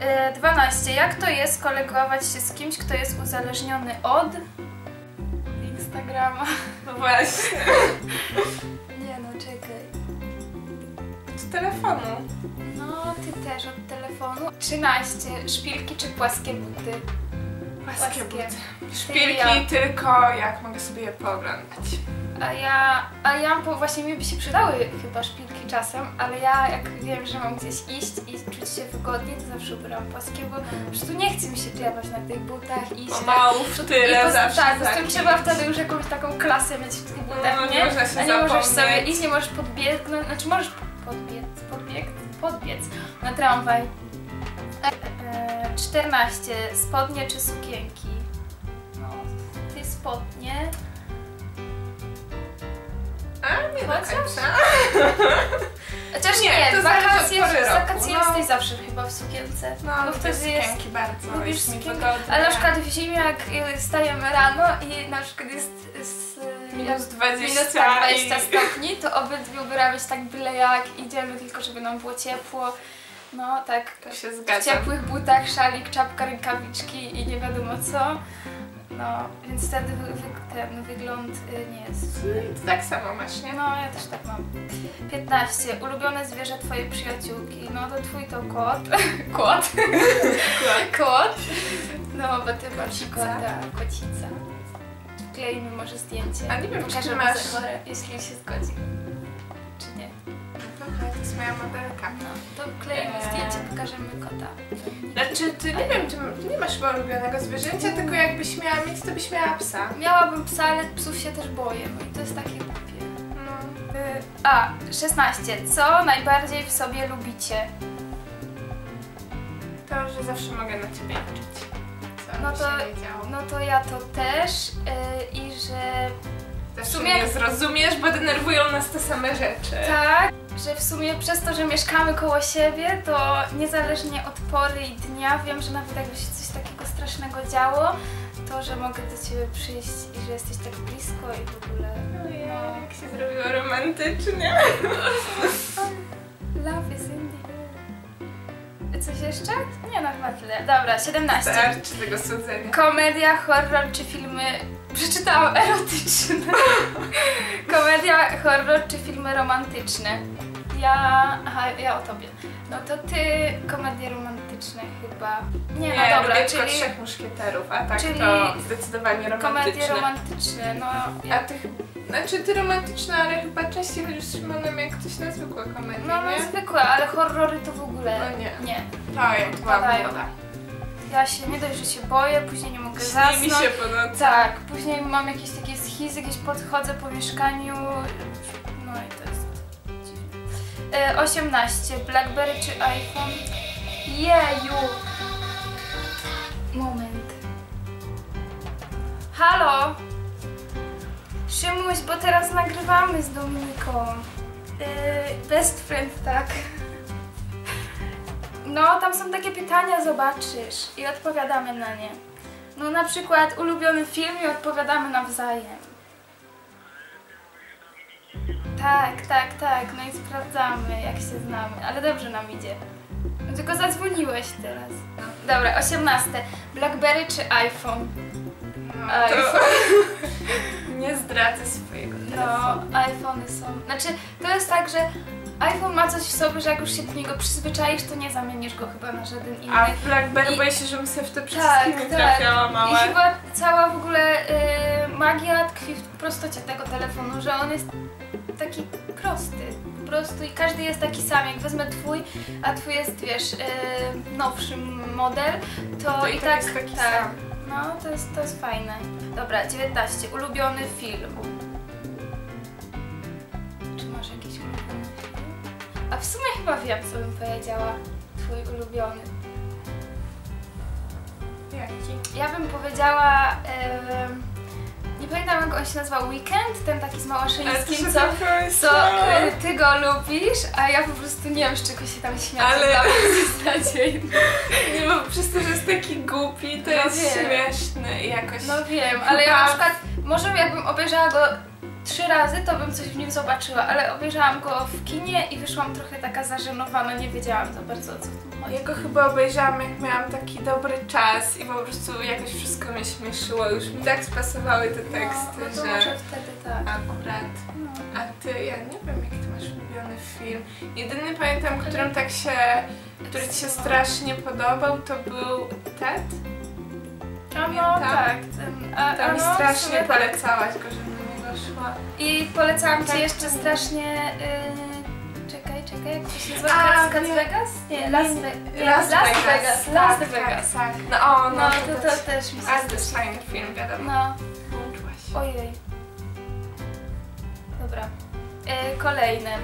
E, 12. Jak to jest kolegować się z kimś, kto jest uzależniony od Instagrama? No właśnie. Nie no, czekaj. Z telefonu. No, ty też od telefonu. 13. Szpilki czy płaskie buty? Płaskie buty. Szpilki tylko jak mogę sobie je pooglądać. A ja, a ja bo właśnie mi by się przydały chyba szpilki czasem, ale ja jak wiem, że mam gdzieś iść i czuć się wygodnie, to zawsze ubieram płaskie, bo po prostu nie chce mi się klepać na tych butach i iść Pomału w I tyle zawsze tak, taki. trzeba wtedy już jakąś taką klasę mieć w tych butach, No, nie nie? można się A nie możesz sobie iść, nie możesz podbiegnąć, znaczy możesz podbiec, podbieg, podbiec na tramwaj. E, 14. Spodnie czy sukienki? No, ty spodnie. A nie Chociaż? Chociaż Nie, nie, to w wakacje, w wakacje no. jesteś zawsze chyba w sukience. No, bo wtedy jest sukienki bardzo. Lubisz sukienki? Ale na przykład w zimie, jak y, stajemy rano i na przykład jest z, Minus 20 minus tak 20 i- stopni, to obydwie ubieramy się tak byle jak, idziemy tylko, żeby nam było ciepło. No tak, To się w zgadzam. ciepłych butach, szalik, czapka, rękawiczki i nie wiadomo co. No, więc wtedy wy, wy, ten wygląd y, nie jest... Ty tak samo masz, nie? No, ja też tak mam. 15. Ulubione zwierzę twojej przyjaciółki. No to twój to kot. kot. kot. No, bo ty masz kota. Kocica. Wkleimy może zdjęcie. A nie wiem, czy masz- Zachorę, jeśli się zgodzi. Jest moja modelka. No, to Eee. zdjęcie, pokażemy kota. Znaczy, ty nie wiem, ty, ty nie masz chyba ulubionego zwierzęcia, tylko jakbyś miała mieć, to byś miała psa. Miałabym psa, ale psów się też boję, i to jest takie głupie. No. Y, A, 16. Co najbardziej w sobie lubicie? To, że zawsze mogę na ciebie liczyć. Co No to, no to ja to też y, i że Zawsze w sumie- mnie zrozumiesz, bo denerwują nas te same rzeczy. tak, że w sumie przez to, że mieszkamy koło siebie, to niezależnie od pory i dnia wiem, że nawet jakby się coś takiego strasznego działo, to, że mogę do Ciebie przyjść i że jesteś tak blisko i w ogóle... Ojej, jak się zrobiło romantycznie. Love is in the air. Coś jeszcze? Nie, no chyba tyle. Dobra, 17. Starczy tego słodzenia. Komedia, horror czy filmy... Przeczytałam erotyczne. Komedia, horror czy filmy romantyczne? Ja... Aha, ja o tobie. No to ty komedie romantyczne chyba. Nie, no dobra, lubię tylko czyli trzech muszkieterów, a tak czyli to zdecydowanie komedie romantyczne. romantyczne, no... A Ja, ty, ch- znaczy ty romantyczne, ale chyba częściej chodzisz z Szymonem jak coś na zwykłe komedie, no, no nie? zwykłe, ale horrory to w ogóle... No nie. Nie. To jak Odpadają. Ja się nie dość, że się boję, później nie mogę Śni zasnąć. mi się po nocy. Tak, później mam jakieś takie schizy, gdzieś podchodzę po mieszkaniu, no i to jest 18. Blackberry czy iPhone? Jeju! Moment. Halo? Szymuś, bo teraz nagrywamy z Dominiką. E, best friend, tak. No, tam są takie pytania, zobaczysz. I odpowiadamy na nie. No na przykład ulubiony film i odpowiadamy nawzajem. Tak, tak, tak, no i sprawdzamy jak się znamy, ale dobrze nam idzie. No Tylko zadzwoniłeś teraz. No. Dobra, 18. Blackberry czy iPhone? No, iPhone. nie zdradzę swojego No, telefonu. iPhony są. Znaczy, to jest tak, że iPhone ma coś w sobie, że jak już się do niego przyzwyczaisz, to nie zamienisz go chyba na żaden inny. A Blackberry I- boję się, żebym sobie w te Tak, przyciski tak. trafiała małe. I chyba cała w ogóle y, magia tkwi w prostocie tego telefonu, że on jest taki prosty. Po prostu i każdy jest taki sam. Jak wezmę twój, a twój jest, wiesz, y, nowszy model, to, To i tak tak, jest taki tak. sam. No, to jest, to jest fajne. Dobra, 19. Ulubiony film. Czy masz jakiś ulubiony film? A w sumie chyba wiem, co bym powiedziała. Twój ulubiony. Jaki? Ja bym powiedziała. em, nie pamiętam jak on się nazywał Weekend, ten taki z Małaszyńskim, co, co ty go lubisz, a ja po prostu nie wiem z czego się tam śmiać. Ale-. Nie, bo przez to, że jest taki głupi, to No jest wiem. śmieszny i jakoś... No wiem, ale ja na przykład, może jakbym obejrzała go trzy razy, to bym coś w nim zobaczyła, ale obejrzałam go w kinie i wyszłam trochę taka zażenowana, nie wiedziałam za bardzo o co w tym chodzi. Ja go chyba obejrzałam jak miałam taki dobry czas i po prostu jakoś wszystko mnie śmieszyło. Już mi tak spasowały te teksty, no, no to że może wtedy tak. akurat. No. A ty, ja nie wiem jaki ty masz ulubiony film. Jedyny pamiętam, którym tak się, który ci się strasznie podobał, to był Ted. A no tak. Ten, a, Tam a mi no, strasznie tak. polecałaś go, żebym I polecałam Tak. Ci jeszcze strasznie... y, czekaj, czekaj, jak to się nazywa? A, Las. Vegas? Nie, Las, nie, Las, Las Vegas. Vegas. Tak, Las tak, Vegas. Tak, No, o, no, No, to, to, też. też mi się Ale to jest fajny film, wiadomo. No, Włączyłaś. ojej. Dobra. Y, kolejne.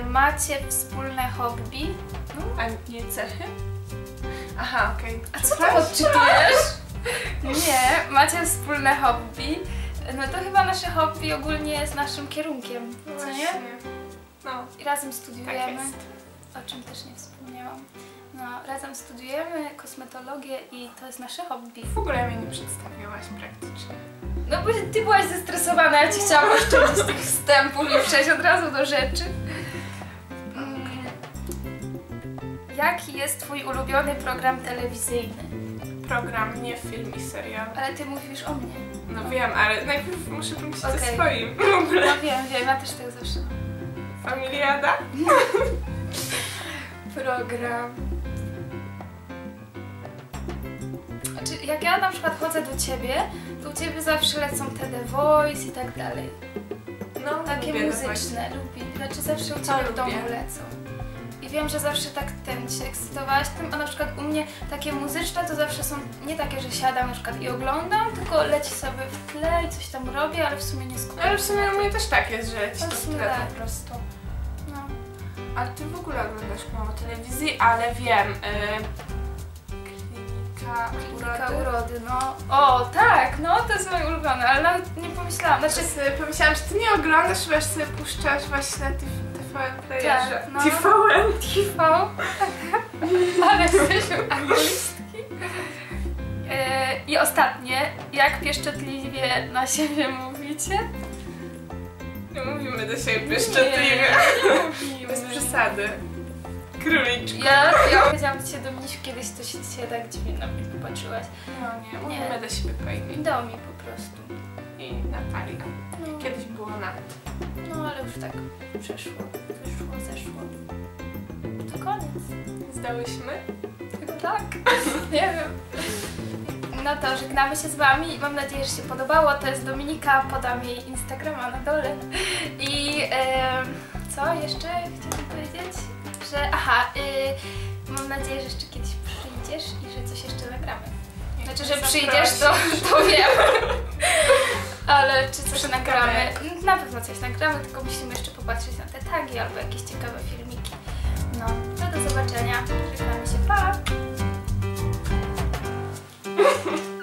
Y, macie wspólne hobby? A nie cechy? Aha, okej. A co ty odczytujesz? Nie, macie wspólne hobby. No to chyba nasze hobby ogólnie jest naszym kierunkiem, co nie? No, I razem tak studiujemy. jest. o czym też nie wspomniałam. No, razem studiujemy kosmetologię i to jest nasze hobby. W ogóle mnie nie przedstawiłaś praktycznie. No bo ty byłaś zestresowana, ja ci chciałam oszczędzić tych wstępów i przejść od razu do rzeczy. Mm, Jaki jest twój ulubiony program telewizyjny? Program, nie film i serial. Ale ty mówisz o mnie. No wiem, ale najpierw muszę pomyśleć Okej. o swoim. W ogóle. No wiem, wiem, ja też tak zawsze. Familiada? Program. Znaczy, jak ja na przykład chodzę do ciebie, to u ciebie zawsze lecą TD Voice i tak dalej. No, Takie muzyczne, lubię. Znaczy zawsze u Ciebie w domu lubię. lecą. Wiem, że zawsze tak ten się ekscytowałaś tym, a na przykład u mnie takie muzyczne to zawsze są nie takie, że siadam na przykład i oglądam, tylko leci sobie w tle i coś tam robię, ale w sumie nie skupiam Ale w sumie u tym. mnie też tak jest, że ci to w tyle tak. po prostu. No. A ty w ogóle oglądasz mało telewizji, ale wiem. Y, klinika urody. urody, no. O, tak, no to jest moje ulubione, ale nawet nie pomyślałam. Znaczy, Znaczy, pomyślałam, że ty nie oglądasz, aż sobie puszczasz właśnie na TV- TVN Playerze. Tak, no. TVN? TV. Ale jesteśmy anglistki. E, I ostatnie, jak pieszczotliwie na siebie mówicie? Nie mówimy do siebie pieszczotliwie. Nie, Bez przesady. Króliczku. Ja, ja powiedziałam dzisiaj do Misiu kiedyś, to się dzisiaj tak dziwnie na mnie popatrzyłaś. No nie, mówimy Nie. do siebie po imieniu. Do mi po prostu. I Natalia. No, Kiedyś było Nat. no ale już tak przeszło, wyszło, zeszło. To koniec. Zdałyśmy? Chyba tak. Nie wiem. No to żegnamy się z Wami. Mam nadzieję, że się podobało. To jest Dominika, podam jej Instagrama na dole. I co jeszcze chciałam powiedzieć? Aha, y, mam nadzieję, że jeszcze kiedyś przyjdziesz i że coś jeszcze nagramy. Znaczy, że przyjdziesz, to, to wiem. Ale czy coś nagramy? Na pewno coś nagramy, tylko musimy jeszcze popatrzeć na te tagi albo jakieś ciekawe filmiki. No, to do zobaczenia. Żegnamy się, pa!